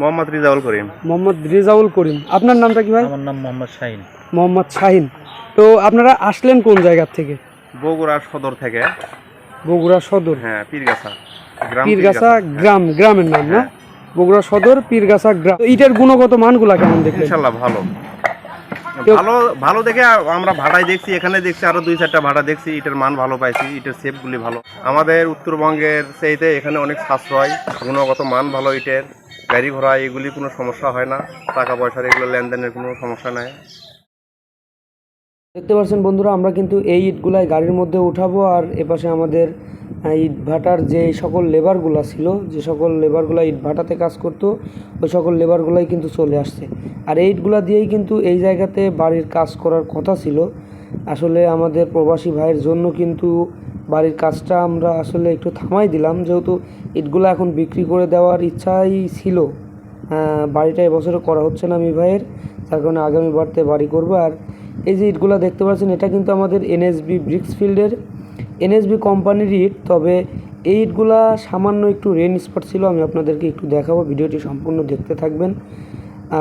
মোহাম্মদ রিজাউল করিম। মোহাম্মদ রেজাউল করিম। আপনার নামটা কি ভাই? আমার নাম মোহাম্মদ শাহিন। মোহাম্মদ শাহিন। তো আপনারা আসলেন কোন জায়গা থেকে? বগুড়া সদর থেকে। বগুড়া সদর। হ্যাঁ পীরগাছা। গ্রাম পীরগাছা গ্রাম গ্রামের নাম না? হ্যাঁ। বগুড়া সদর পীরগাছা গ্রাম। তো ইটের গুণগত মানগুলা কেমন দেখলেন? ইনশাল্লাহ ভালো। ভালো ভালো দেখে আমরা ভাড়ায় দেখছি, এখানে দেখছি, আরও দুই চারটা ভাড়া দেখছি, ইটের মান ভালো পাইছি, ইটের শেপগুলি ভালো। আমাদের উত্তরবঙ্গের সেইতে এখানে অনেক সাশ্রয়, গুণগত মান ভালো ইটের, গাড়ি ঘোড়া, এগুলি কোনো সমস্যা হয় না, টাকা পয়সার এগুলো লেনদেনের কোনো সমস্যা নাই। দেখতে পাচ্ছেন বন্ধুরা, আমরা কিন্তু এই ইটগুলাই গাড়ির মধ্যে উঠাবো আর এপাশে আমাদের ইট ভাটার যে সকল লেবারগুলো ছিল, যে সকল লেবারগুলো ইট ভাটাতে কাজ করতো, ওই সকল লেবারগুলাই কিন্তু চলে আসছে। আর এই ইটগুলা দিয়েই কিন্তু এই জায়গাতে বাড়ির কাজ করার কথা ছিল। আসলে আমাদের প্রবাসী ভাইয়ের জন্য কিন্তু বাড়ির কাজটা আমরা আসলে একটু থামাই দিলাম, যেহেতু ইটগুলো এখন বিক্রি করে দেওয়ার ইচ্ছাই ছিল। বাড়িটা এবছরে করা হচ্ছে না আমি ভাইয়ের, তার কারণে আগামী বারতে বাড়ি করব। আর এই যে ইটগুলো দেখতে পাচ্ছেন, এটা কিন্তু আমাদের এনএসবি ব্রিক্স ফিল্ডের এনএসবি কোম্পানির ইট। তবে এই ইটগুলা সামান্য একটু রেন স্পট ছিল, আমি আপনাদেরকে একটু দেখাবো, ভিডিওটি সম্পূর্ণ দেখতে থাকবেন।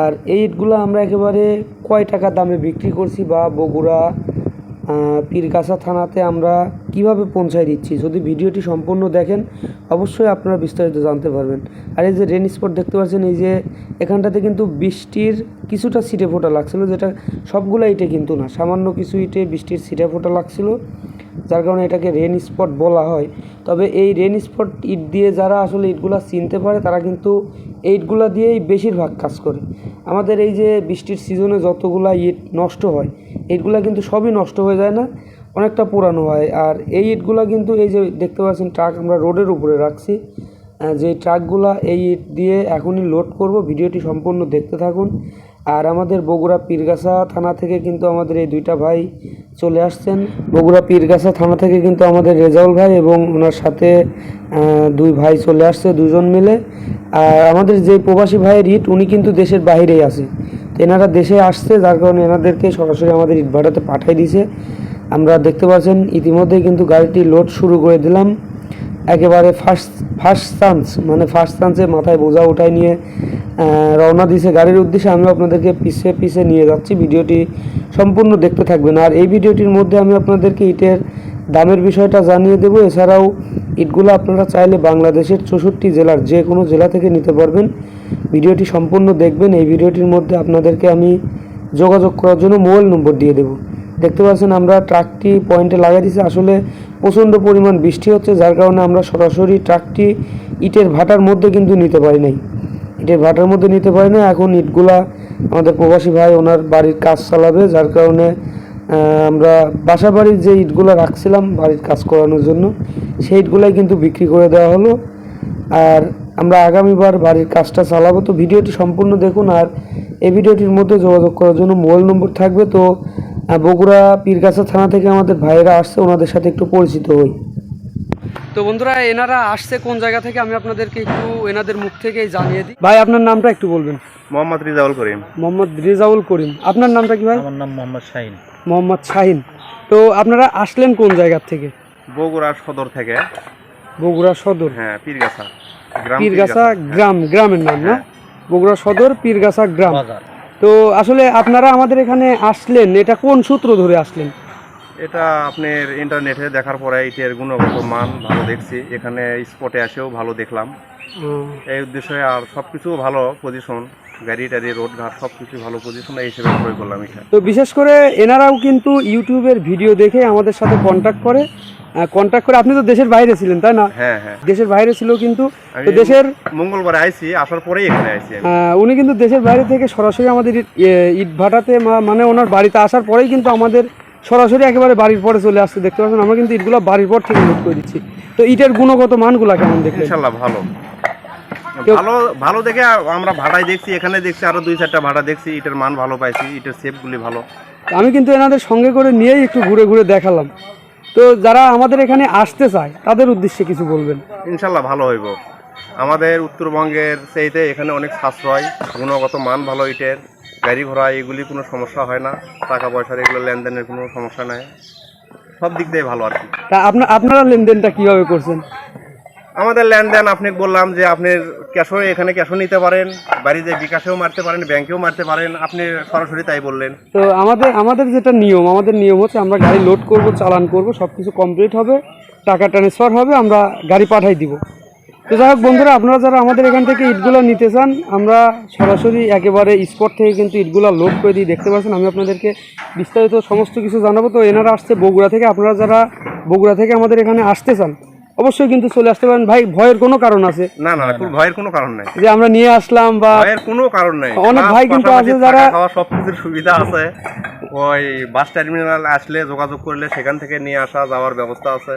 আর এই ইটগুলো আমরা একেবারে কয় টাকা দামে বিক্রি করছি বা বগুড়া পীরগাছা থানাতে আমরা কীভাবে পৌঁছায় দিচ্ছি? যদি ভিডিওটি সম্পূর্ণ দেখেন, অবশ্যই আপনারা বিস্তারিত জানতে পারবেন। আর এই যে রেন স্পট দেখতে পাচ্ছেন, এই যে এখানটাতে কিন্তু বৃষ্টির কিছুটা ছিটে ফোটা লাগছিল, যেটা সবগুলো ইটে কিন্তু না। সামান্য কিছু ইটে বৃষ্টির ছিটে ফোটা লাগছিল, যার কারণে এটাকে রেন স্পট বলা হয়। তবে এই রেন স্পট ইট দিয়ে যারা আসলে ইটগুলা চিনতে পারে, তারা কিন্তু এই ইটগুলা দিয়েই বেশিরভাগ কাজ করে। আমাদের এই যে বৃষ্টির সিজনে যতগুলা ইট নষ্ট হয়, এইটগুলা কিন্তু সবই নষ্ট হয়ে যায় না, অনেকটা পুরানো হয়। আর এই ইটগুলা কিন্তু এই যে দেখতে পাচ্ছেন ট্রাক আমরা রোডের উপরে রাখছি। যে ট্রাকগুলা এই ইট দিয়ে এখনই লোড করব, ভিডিওটি সম্পূর্ণ দেখতে থাকুন। আর আমাদের বগুড়া পীরগাছা থানা থেকে কিন্তু আমাদের এই দুইটা ভাই চলে আসছেন। বগুড়া পীরগাছা থানা থেকে কিন্তু আমাদের রেজাউল ভাই এবং ওনার সাথে দুই ভাই চলে আসছে দুজন মিলে। আর আমাদের যে প্রবাসী ভাইয়ের ইট উনি কিন্তু দেশের বাইরেই আছে। এনারা দেশে আসছে, যার কারণে এনাদেরকে সরাসরি আমাদের ইট ভাটাতে পাঠাই দিয়েছে। আমরা দেখতে পাচ্ছেন, ইতিমধ্যেই কিন্তু গাড়িটি লোড শুরু করে দিলাম। একেবারে ফার্স্ট ফার্স্ট চান্স মানে ফার্স্ট চান্সে মাথায় বোঝা উঠাই নিয়ে রওনা দিয়েছে গাড়ির উদ্দেশ্যে আমি আপনাদেরকে পিছে পিছে নিয়ে যাচ্ছি। ভিডিওটি সম্পূর্ণ দেখতে থাকবেন। আর এই ভিডিওটির মধ্যে আমি আপনাদেরকে ইটের দামের বিষয়টা জানিয়ে দেবো। এছাড়াও ইটগুলো আপনারা চাইলে বাংলাদেশের চৌষট্টি জেলার যে কোনো জেলা থেকে নিতে পারবেন। ভিডিওটি সম্পূর্ণ দেখবেন। এই ভিডিওটির মধ্যে আপনাদেরকে আমি যোগাযোগ করার জন্য মোবাইল নম্বর দিয়ে দেবো। দেখতে পাচ্ছেন আমরা ট্রাকটি পয়েন্টে লাগাই দিয়েছি। আসলে প্রচণ্ড পরিমাণ বৃষ্টি হচ্ছে, যার কারণে আমরা সরাসরি ট্রাকটি ইটের ভাটার মধ্যে কিন্তু নিতে পারি নাই। ইটের ভাটার মধ্যে নিতে পারি না এখন ইটগুলা আমাদের প্রবাসী ভাই ওনার বাড়ির কাজ চালাবে, যার কারণে আমরা বাসা বাড়ির যে ইটগুলো রাখছিলাম বাড়ির কাজ করানোর জন্য, সেই ইটগুলাই কিন্তু বিক্রি করে দেওয়া হলো। আর আমরা আগামীবার বাড়ির কাজটা চালাবো। তো ভিডিওটি সম্পূর্ণ দেখুন, আর এই ভিডিওটির মধ্যে যোগাযোগ করার জন্য মোবাইল নম্বর থাকবে। তো বগুড়া পীরগাছা থানা থেকে আমাদের ভাইয়েরা আসছে ওনাদের সাথে একটু পরিচিত হই। তো বন্ধুরা এনারা আসছে কোন জায়গা থেকে আমি আপনাদেরকে একটু এনাদের মুখ থেকেই জানিয়ে দিই। ভাই আপনার নামটা একটু বলবেন। মোহাম্মদ রিজাউল করিম। মোহাম্মদ রেজাউল করিম। আপনার নামটা কি ভাই? আমার নাম মোহাম্মদ শাহিন। মোহাম্মদ শাহিন। তো আপনারা আসলেন কোন জায়গা থেকে? বগুড়া সদর থেকে। বগুড়া সদর। হ্যাঁ পীরগাছা। পীরগাছা গ্রাম গ্রামের নাম না? বগুড়া সদর পীরগাছা গ্রাম। তো আসলে আপনারা আমাদের এখানে আসলেন, এটা কোন সূত্র ধরে আসলেন? এটা আপনার ইন্টারনেটে দেখার পরে ইটের গুণগত মান ভালো দেখছি। এখানে স্পটে আসেও ভালো দেখলাম। এই উদ্দেশ্যে আর সব কিছু ভালো পজিশন গাড়ি টাড়ি রোড ঘাট সব কিছু ভালো পজিশন এই হিসেবে ক্রয় করলাম এটা তো বিশেষ করে এনারাও কিন্তু ইউটিউবের ভিডিও দেখে আমাদের সাথে কন্ট্যাক্ট করে। কন্ট্যাক্ট করে আপনি তো দেশের বাইরে ছিলেন তাই না? হ্যাঁ হ্যাঁ। দেশের বাইরে ছিল কিন্তু তো দেশের মঙ্গলবার আইছি আসার পরেই এখানে আইছি আমি। উনি কিন্তু দেশের বাইরে থেকে সরাসরি আমাদের ইট- ভাটাতে মানে ওনার বাড়িতে আসার পরেই কিন্তু আমাদের সরাসরি একেবারে বাড়ির পরে চলে আসছে। দেখতে পাচ্ছেন আমরা কিন্তু ইটগুলো বাড়ির পর থেকে লোড করে দিচ্ছি। তো ইটের গুণগত মানগুলা কেমন দেখলেন? ইনশাল্লাহ ভালো। ভালো ভালো দেখে আমরা ভাড়ায় দেখছি এখানে দেখছি আরও দুই চারটা ভাড়া দেখছি ইটের মান ভালো পাইছি ইটের শেপগুলি ভালো। আমি কিন্তু এনাদের সঙ্গে করে নিয়েই একটু ঘুরে ঘুরে দেখালাম। তো যারা আমাদের এখানে আসতে চায় তাদের উদ্দেশ্যে কিছু বলবেন। ইনশাল্লাহ ভালো হইব। আমাদের উত্তরবঙ্গের সেইতে এখানে অনেক সাশ্রয় গুণগত মান ভালো ইটের গাড়ি ঘোড়া এগুলি কোনো সমস্যা হয় না টাকা পয়সার এগুলো লেনদেনের কোনো সমস্যা নাই। সব দিক দিয়ে ভালো আর কি। তা আপনারা লেনদেনটা কীভাবে করছেন? আমাদের লেনদেন, আপনি বললাম যে আপনি ক্যাশও এখানে ক্যাশও নিতে পারেন বাড়িতে বিকাশেও মারতে পারেন, ব্যাংকেও মারতে পারেন, আপনি সরাসরি তাই বললেন। তো আমাদের আমাদের যেটা নিয়ম, আমাদের নিয়ম হচ্ছে আমরা গাড়ি লোড করব, চালান করব সব কিছু কমপ্লিট হবে, টাকা ট্রান্সফার হবে, আমরা গাড়ি পাঠাই দিব। তো যাই হোক বন্ধুরা, আপনারা যারা আমাদের এখান থেকে ইটগুলো নিতে চান, আমরা সরাসরি একেবারে স্পট থেকে কিন্তু ইটগুলো লোড করে দিই। দেখতে পাচ্ছেন, আমি আপনাদেরকে বিস্তারিত সমস্ত কিছু জানাব। তো এনারা আসছে বগুড়া থেকে, আপনারা যারা বগুড়া থেকে আমাদের এখানে আসতে চান অবশ্যই কিন্তু চলে আসতে পারেন। ভাই ভয়ের কোনো কারণ আছে? না না কোনো ভয়ের কোনো কারণ নাই। যে আমরা নিয়ে আসলাম বা ভয়ের কোনো কারণ নাই। অনেক ভাই কিন্তু আছে যারা- খাওয়া সব কিছুর সুবিধা আছে। ওই বাস টার্মিনাল আসলে যোগাযোগ করলে সেখান থেকে নিয়ে আসা যাওয়ার ব্যবস্থা আছে।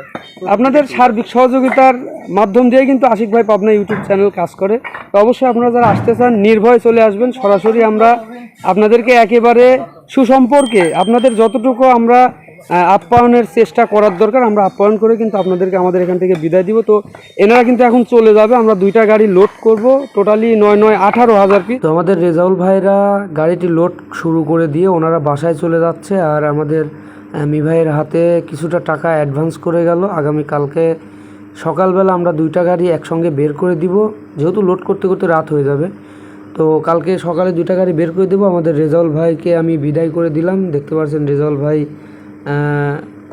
আপনাদের সার্বিক সহযোগিতার মাধ্যম দিয়ে কিন্তু আশিক ভাই পাবনা ইউটিউব চ্যানেল কাজ করে। তো অবশ্যই আপনারা যারা আসতে চান নির্ভয়ে চলে আসবেন। সরাসরি আমরা আপনাদেরকে একেবারে সুসম্পর্কে আপনাদের যতটুকু আমরা আপ্যায়নের চেষ্টা করার দরকার, আমরা আপ্যায়ন করে কিন্তু আপনাদেরকে আমাদের এখান থেকে বিদায় দিব। তো এনারা কিন্তু এখন চলে যাবে, আমরা দুইটা গাড়ি লোড করব টোটালি নয় নয় আঠারো হাজার পিস তো আমাদের রেজাউল ভাইরা গাড়িটি লোড শুরু করে দিয়ে ওনারা বাসায় চলে যাচ্ছে আর আমাদের মি ভাইয়ের হাতে কিছুটা টাকা অ্যাডভান্স করে গেল। আগামী কালকে সকালবেলা আমরা দুইটা গাড়ি একসঙ্গে বের করে দিব, যেহেতু লোড করতে করতে রাত হয়ে যাবে। তো কালকে সকালে দুইটা গাড়ি বের করে দেবো। আমাদের রেজাউল ভাইকে আমি বিদায় করে দিলাম। দেখতে পাচ্ছেন রেজাউল ভাই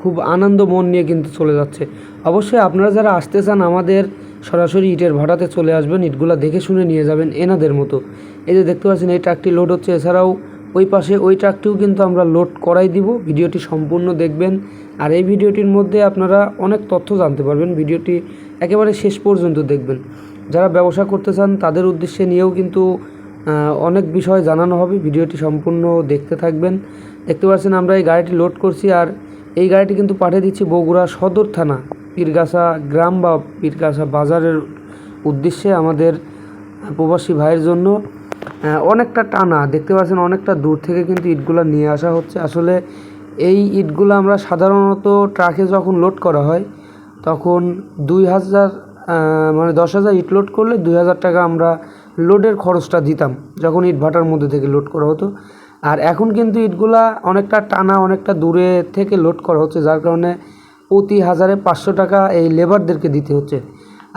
খুব আনন্দ মন নিয়ে কিন্তু চলে যাচ্ছে। অবশ্যই আপনারা যারা আসতে চান, আমাদের সরাসরি ইটের ভাড়াতে চলে আসবেন, ইটগুলা দেখে শুনে নিয়ে যাবেন এনাদের মতো। এই যে দেখতে পাচ্ছেন, এই ট্রাকটি লোড হচ্ছে। এছাড়াও ওই পাশে ওই ট্রাকটিও কিন্তু আমরা লোড করাই দিব। ভিডিওটি সম্পূর্ণ দেখবেন। আর এই ভিডিওটির মধ্যে আপনারা অনেক তথ্য জানতে পারবেন। ভিডিওটি একেবারে শেষ পর্যন্ত দেখবেন। যারা ব্যবসা করতে চান, তাদের উদ্দেশ্যে নিয়েও কিন্তু অনেক বিষয় জানানো হবে, ভিডিওটি সম্পূর্ণ দেখতে থাকবেন। দেখতে পাচ্ছেন আমরা এই গাড়িটি লোড করছি আর এই গাড়িটি কিন্তু পাঠিয়ে দিচ্ছি বগুড়া সদর থানা, পীরগাছা গ্রাম বা পীরগাছা বাজারের উদ্দেশ্যে আমাদের প্রবাসী ভাইয়ের জন্য। অনেকটা টানা, দেখতে পাচ্ছেন অনেকটা দূর থেকে কিন্তু ইটগুলো নিয়ে আসা হচ্ছে। আসলে এই ইটগুলো আমরা সাধারণত ট্রাকে যখন লোড করা হয়, তখন দুই হাজার মানে দশ হাজার ইট লোড করলে দুই হাজার টাকা আমরা লোডের খরচটা দিতাম, যখন ইট ভাটার মধ্যে থেকে লোড করা হতো। আর এখন কিন্তু ইটগুলা অনেকটা টানা, অনেকটা দূরে থেকে লোড করা হচ্ছে, যার কারণে প্রতি হাজারে পাঁচশো টাকা এই লেবারদেরকে দিতে হচ্ছে।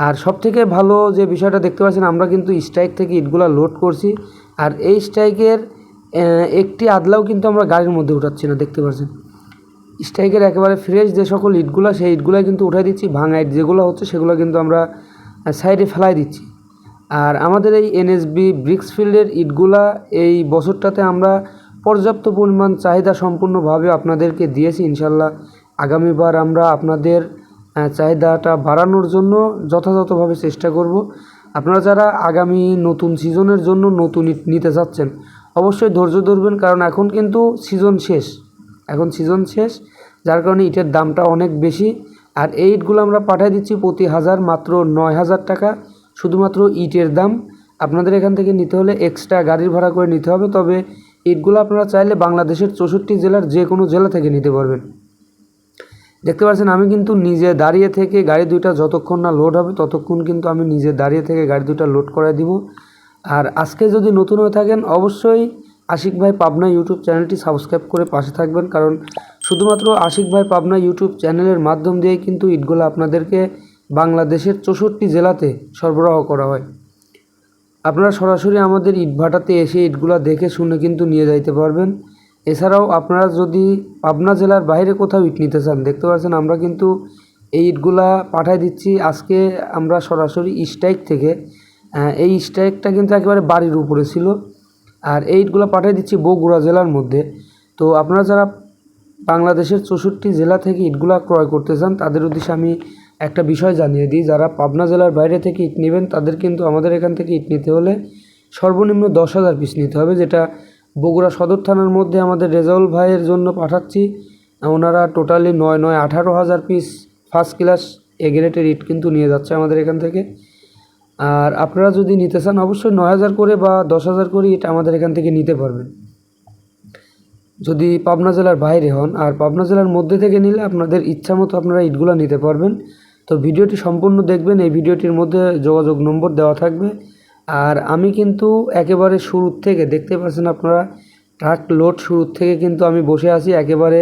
আর সব থেকে ভালো যে বিষয়টা দেখতে পাচ্ছেন, আমরা কিন্তু স্ট্রাইক থেকে ইটগুলা লোড করছি। আর এই স্ট্রাইকের একটি আদলাও কিন্তু আমরা গাড়ির মধ্যে উঠাচ্ছি না, দেখতে পাচ্ছেন। স্ট্রাইকের একেবারে ফ্রেশ যে সকল ইটগুলো, সেই ইটগুলো কিন্তু উঠাই দিচ্ছি, ভাঙা ইট যেগুলো হচ্ছে, সেগুলো কিন্তু আমরা সাইডে ফেলাই দিচ্ছি। আর আমাদের এই এনএসবি ব্রিক্স ফিল্ডের ইটগুলা এই বছরটাতে আমরা পর্যাপ্ত পরিমাণ চাহিদা সম্পূর্ণভাবে আপনাদেরকে দিয়েছি, ইনশাল্লাহ। আগামীবার আমরা আপনাদের চাহিদাটা বাড়ানোর জন্য যথাযথভাবে চেষ্টা করব। আপনারা যারা আগামী নতুন সিজনের জন্য নতুন ইট নিতে চাচ্ছেন অবশ্যই ধৈর্য ধরবেন, কারণ এখন কিন্তু সিজন শেষ। এখন সিজন শেষ, যার কারণে ইটের দামটা অনেক বেশি। আর এই ইটগুলো আমরা পাঠিয়ে দিচ্ছি প্রতি হাজার মাত্র নয় হাজার টাকা। শুধুমাত্র ইটের দাম। আপনাদের এখান থেকে নিতে হলে এক্সট্রা গাড়ির ভাড়া করে নিতে হবে, তবে ইটগুলো আপনারা চাইলে বাংলাদেশের চৌষট্টি জেলার যে কোনো জেলা থেকে নিতে পারবেন। দেখতে পাচ্ছেন, আমি কিন্তু নিজে দাঁড়িয়ে থেকে গাড়ি দুইটা যতক্ষণ না লোড হবে, ততক্ষণ কিন্তু আমি নিজে দাঁড়িয়ে থেকে গাড়ি দুইটা লোড করে দিব। আর আজকে যদি নতুন হয়ে থাকেন, অবশ্যই আশিক ভাই পাবনা ইউটিউব চ্যানেলটি সাবস্ক্রাইব করে পাশে থাকবেন, কারণ শুধুমাত্র আশিক ভাই পাবনা ইউটিউব চ্যানেলের মাধ্যম দিয়েই কিন্তু ইটগুলো আপনাদেরকে বাংলাদেশের চৌষট্টি জেলাতে সরবরাহ করা হয়। আপনারা সরাসরি আমাদের ইটভাটাতে এসে ইটগুলো দেখে শুনে কিন্তু নিয়ে যাইতে পারবেন। এছাড়াও আপনারা যদি পাবনা জেলার বাইরে কোথাও ইট নিতে চান, দেখতে পাচ্ছেন আমরা কিন্তু এই ইটগুলা পাঠাই দিচ্ছি। আজকে আমরা সরাসরি স্ট্রাইক থেকে এই স্ট্রাইকটা কিন্তু একেবারে বাড়ির উপরে ছিল। আর এই ইটগুলো পাঠিয়ে দিচ্ছি বগুড়া জেলার মধ্যে। তো আপনারা যারা বাংলাদেশের চৌষট্টি জেলা থেকে ইটগুলা ক্রয় করতে চান, তাদের উদ্দেশ্যে আমি একটা বিষয় জানিয়ে দিই, যারা পাবনা জেলার বাইরে থেকে ইট নেবেন, তাদের কিন্তু আমাদের এখান থেকে ইট নিতে হলে সর্বনিম্ন দশ হাজার পিস নিতে হবে, যেটা বগুড়া সদর থানার মধ্যে আমাদের রেজাউল ভাইয়ের জন্য পাঠাচ্ছি। ওনারা টোটালি নয় নয়, আঠারো হাজার পিস ফার্স্ট ক্লাস এ গ্রেডের ইট কিন্তু নিয়ে যাচ্ছে আমাদের এখান থেকে। আর আপনারা যদি নিতে চান, অবশ্যই নয় হাজার করে বা দশ হাজার করে ইট আমাদের এখান থেকে নিতে পারবেন। যদি পাবনা জেলার বাইরে হন, আর পাবনা জেলার মধ্যে থেকে নিলে আপনাদের ইচ্ছা মতো আপনারা ইটগুলো নিতে পারবেন। তো ভিডিওটি সম্পূর্ণ দেখবেন, এই ভিডিওটির মধ্যে যোগাযোগ নম্বর দেওয়া থাকবে। আর আমি কিন্তু একেবারে শুরুর থেকে, দেখতে পাচ্ছেন আপনারা, ট্রাক লোড শুরু থেকে কিন্তু আমি বসে আছি। একেবারে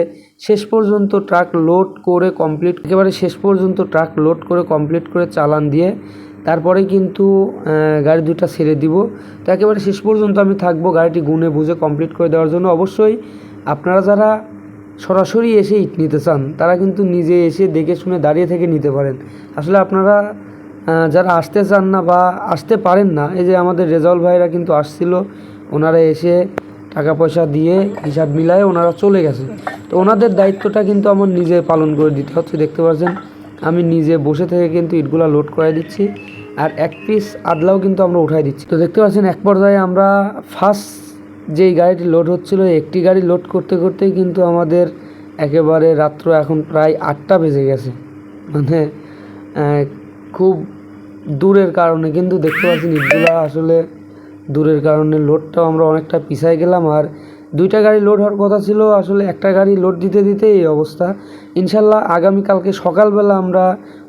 শেষ পর্যন্ত ট্রাক লোড করে কমপ্লিট, একেবারে শেষ পর্যন্ত ট্রাক লোড করে কমপ্লিট করে চালান দিয়ে তারপরে কিন্তু গাড়ি দুটা ছেড়ে দিব। তো একেবারে শেষ পর্যন্ত আমি থাকব গাড়িটি গুনে বুঝে কমপ্লিট করে দেওয়ার জন্য। অবশ্যই আপনারা যারা সরাসরি এসে ইট নিতে চান, তারা কিন্তু নিজে এসে দেখে শুনে দাঁড়িয়ে থেকে নিতে পারেন। আসলে আপনারা যারা আসতে চান না বা আসতে পারেন না, এই যে আমাদের রেজাউল ভাইরা কিন্তু আসছিল, ওনারা এসে টাকা পয়সা দিয়ে হিসাব মিলায়ে ওনারা চলে গেছে। তো ওনাদের দায়িত্বটা কিন্তু আমার নিজে পালন করে দিতে হচ্ছে, দেখতে পাচ্ছেন। আমি নিজে বসে থেকে কিন্তু ইটগুলা লোড করাই দিচ্ছি, আর এক পিস আদলাও কিন্তু আমরা উঠাই দিচ্ছি। তো দেখতে পাচ্ছেন, এক পর্যায়ে আমরা ফার্স্ট যেই গাড়িটি লোড হচ্ছিল, একটি গাড়ি লোড করতে করতেই কিন্তু আমাদের একেবারে রাত্র এখন প্রায় আটটা বেজে গেছে। মানে খুব দূরের কারণে কিন্তু দেখতে পাচ্ছি ইটগুলা আসলে দূরের কারণে লোডটাও আমরা অনেকটা পিছায় গেলাম। আর দুইটা গাড়ি লোড হওয়ার কথা ছিল, আসলে একটা গাড়ি লোড দিতে দিতে এই অবস্থা। ইনশাল্লাহ আগামীকালকে সকালবেলা আমরা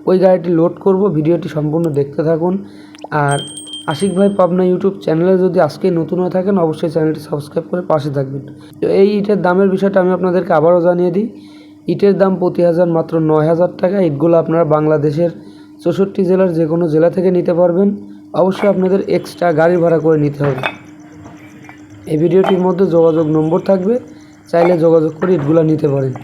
ওই গাড়িটি লোড করব। ভিডিওটি সম্পূর্ণ দেখতে থাকুন। আর আশিক ভাই পাবনা ইউটিউব চ্যানেলে যদি আজকে নতুন হয়ে থাকেন, অবশ্যই চ্যানেলটি সাবস্ক্রাইব করে পাশে থাকবেন। তো এই ইটের দামের বিষয়টা আমি আপনাদেরকে আবারও জানিয়ে দিই। ইটের দাম প্রতি হাজার মাত্র নয় হাজার টাকা। ইটগুলো আপনারা বাংলাদেশের চৌষট্টি জেলার যে কোনো জেলা থেকে নিতে পারবেন। অবশ্যই আপনাদের এক্সট্রা গাড়ি ভাড়া করে নিতে হবে। এই ভিডিওটির মধ্যে যোগাযোগ নম্বর থাকবে। চাইলে যোগাযোগ করে ইটগুলা নিতে পারেন।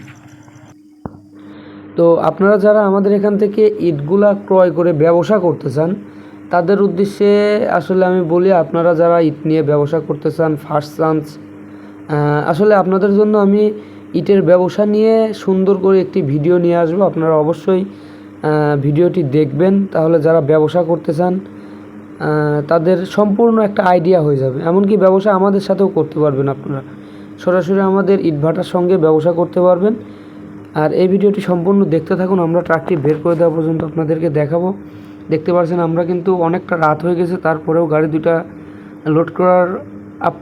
তো আপনারা যারা আমাদের এখান থেকে ইটগুলা ক্রয় করে ব্যবসা করতে চান তাদের উদ্দেশ্যে আসলে আমি বলি, আপনারা যারা ইট নিয়ে ব্যবসা করতে চান, ফার্স্ট চান্স আসলে আপনাদের জন্য আমি ইটের ব্যবসা নিয়ে সুন্দর করে একটি ভিডিও নিয়ে আসব। আপনারা অবশ্যই ভিডিওটি দেখবেন। তাহলে যারা ব্যবসা করতে চান তাদের সম্পূর্ণ একটা আইডিয়া হয়ে যাবে। এমনকি ব্যবসা আমাদের সাথেও করতে পারবেন আপনারা। সরাসরি আমাদের ইটভাটার সঙ্গে ব্যবসা করতে পারবেন। আর এই ভিডিওটি সম্পূর্ণ দেখতে থাকুন। আমরা ট্রাকটি বের করে দেওয়া পর্যন্ত আপনাদেরকে দেখাবো। দেখতে পাচ্ছেন আমরা কিন্তু অনেকটা রাত হয়ে গেছে তারপরেও গাড়ি দুটা লোড করার আপ